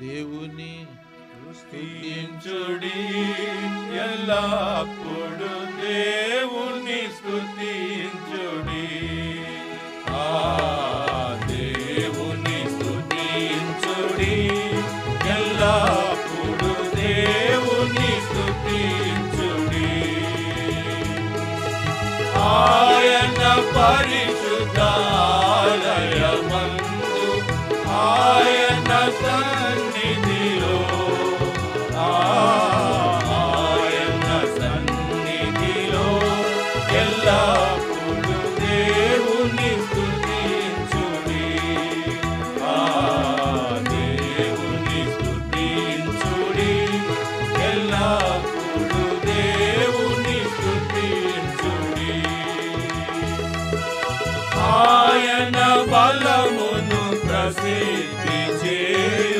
దేవుని స్థుతించుడి ఎల్లప్పుడు దేవుని స్థుతించుడి ఆ దేవుని స్థుతించుడి ఎల్లప్పుడు దేవుని స్థుతించుడి ఆయన పరిశుద్ధాలయమందు ఆయన సన్నిధిలో ఆయన బలమును ప్రసిద్ధి చేయు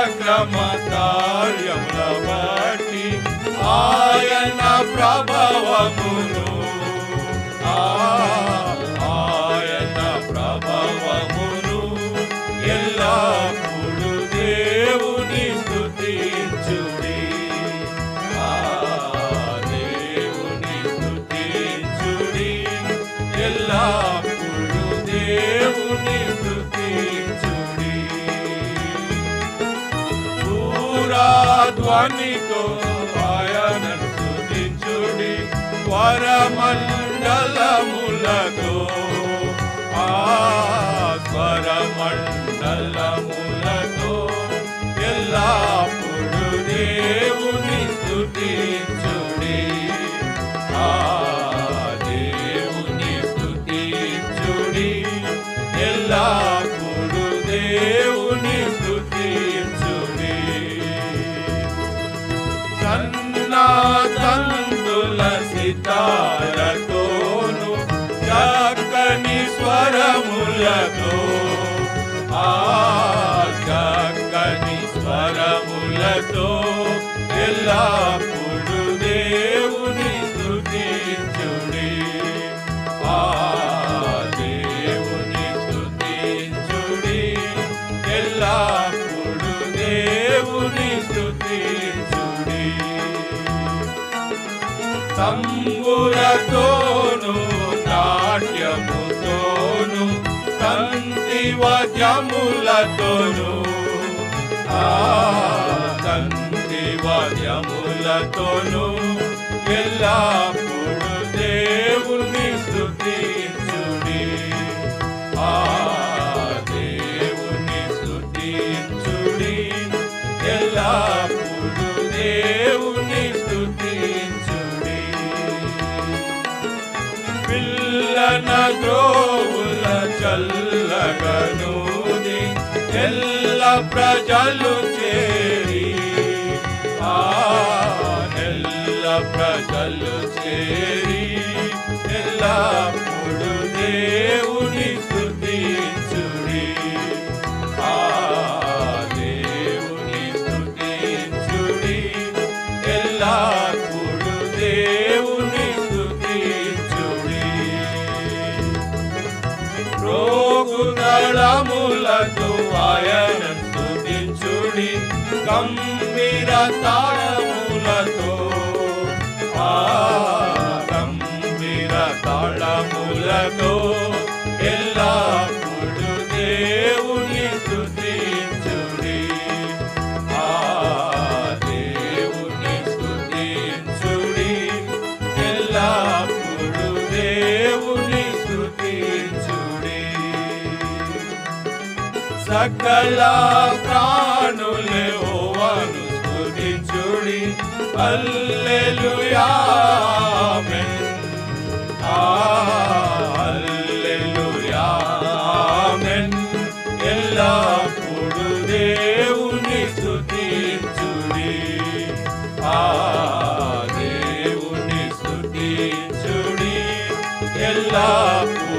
పరక్రమ కార్యముల బట్టి ఆయన ప్రభావమును. ఆయన ప్రభావమును ఎల్లప్పుడు దేవుని స్తుతించుడి. దేవుని స్తుతించుడి. ఎల్లప్పుడు దేవుని ధ్వనితో ఆయనను స్తుతించుడి స్వరమండలములతో ఆ స్వరమండలములతో ఎల్లప్పుడు దేవుని స్తుతించుడి. ఆ దేవుని స్తుతించుడి. ఎల్లప్పుడు దేవుని స్వరములతో ఆ స్వరములతో ఎల్లప్పుడు దేవుని స్తుతించుడి. ఆ దేవుని స్తుతించుడి ఎల్లప్పుడు దేవుని స్తుతించుడి. తంబురతోను వాద్యములతోను తండ్రి వాద్యములతోను తంతి వజములతోను ఎల్లప్పుడు దేవుని స్తుతించుడి. ఆ దేవుని స్తుతించుడి. ఎల్లప్పుడు దేవుని స్తుతించుడి. పిల్లన ద్రోవుల చల్ల ప్రజలు చేరి ఆ ఎల్ల ప్రజలు చేరి ఎల్లప్పుడు దేవుని గంభీర తాళములతో ఆ గంభీర తాళములతో ఎల్లప్పుడు దేవుని స్తుతించుడి. ఆ దేవుని స్తుతించుడి. ఎల్లప్పుడు దేవుని స్తుతించుడి. సకల ప్రాణులే ఓవను స్తుతించుడి హల్లెలూయా ఆమేన్ ఆ హల్లెలూయా ఆమేన్ ఎల్లప్పుడు దేవుని స్తుతించుడి ఆ దేవుని స్తుతించుడి ఎల్లప్పుడూ